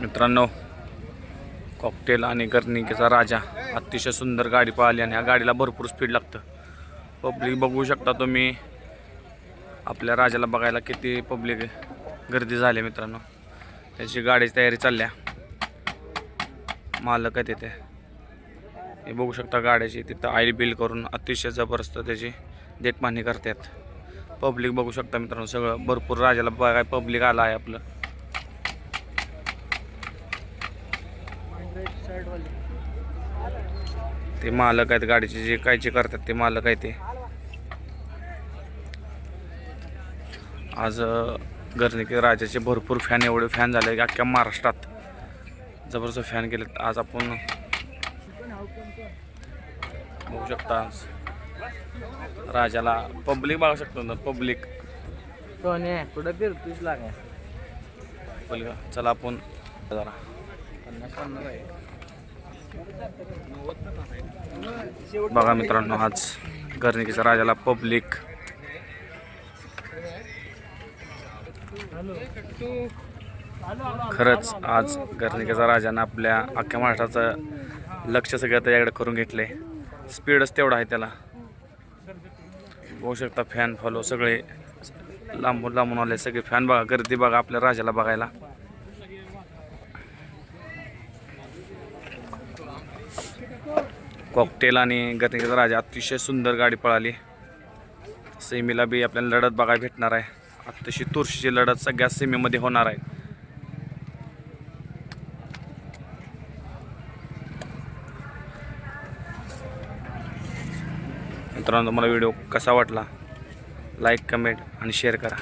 मित्रांनो कॉकटेल आणि गर्निकेचा राजा. अतिशय सुंदर गाडी पाहिली आणि ह्या गाडीला भरपूर स्पीड लागतं. पब्लिक बघू शकता तुम्ही. आपल्या राजाला बघायला किती पब्लिक गर्दी झाली मित्रांनो. त्याची गाडीची तयारी चालल्या. मालक आहे तिथे. हे बघू शकता गाड्याची. तिथं ऑइल बिल करून अतिशय जबरदस्त त्याची देखभाली करतात. पब्लिक बघू शकता मित्रांनो सगळं. भरपूर राजाला बघाय पब्लिक आला आहे आपलं. ते मालक आहेत गाडीचे जे काय जे करतात ते मालक आहे ते. आज गर्निके राजाचे भरपूर फॅन एवढे फॅन झाले की अख्ख्या महाराष्ट्रात जबरदस्त फॅन केलेत आज आपण बघू शकता राजाला पब्लिक बघू शकतो ना पब्लिक कुठं फिरतोच लागा पब्लिक चला आपण जरा. बघा मित्रांनो आज गर्निकीच्या राजाला पब्लिक खरंच आज गर्निकेचा राजानं आपल्या अख्ख्या महाराष्ट्राचं लक्ष सगळं त्याच्याकडे करून घेतले स्पीडच तेवढा आहे त्याला. बघू शकता फॅन फॉलो सगळे लांबून लांबून आले सगळे फॅन बघा गर्दी बघा आपल्या राजाला बघायला. कॉकटेल आणि गतिगत राजा. अतिशय सुंदर गाडी पळाली. सेमीला बी आपल्याला लढत बघायला भेटणार आहे. अतिशय तुळशीची लढत सगळ्या सेमीमध्ये होणार आहे. मित्रांनो तुम्हाला व्हिडिओ कसा वाटला? लाईक कमेंट आणि शेअर करा.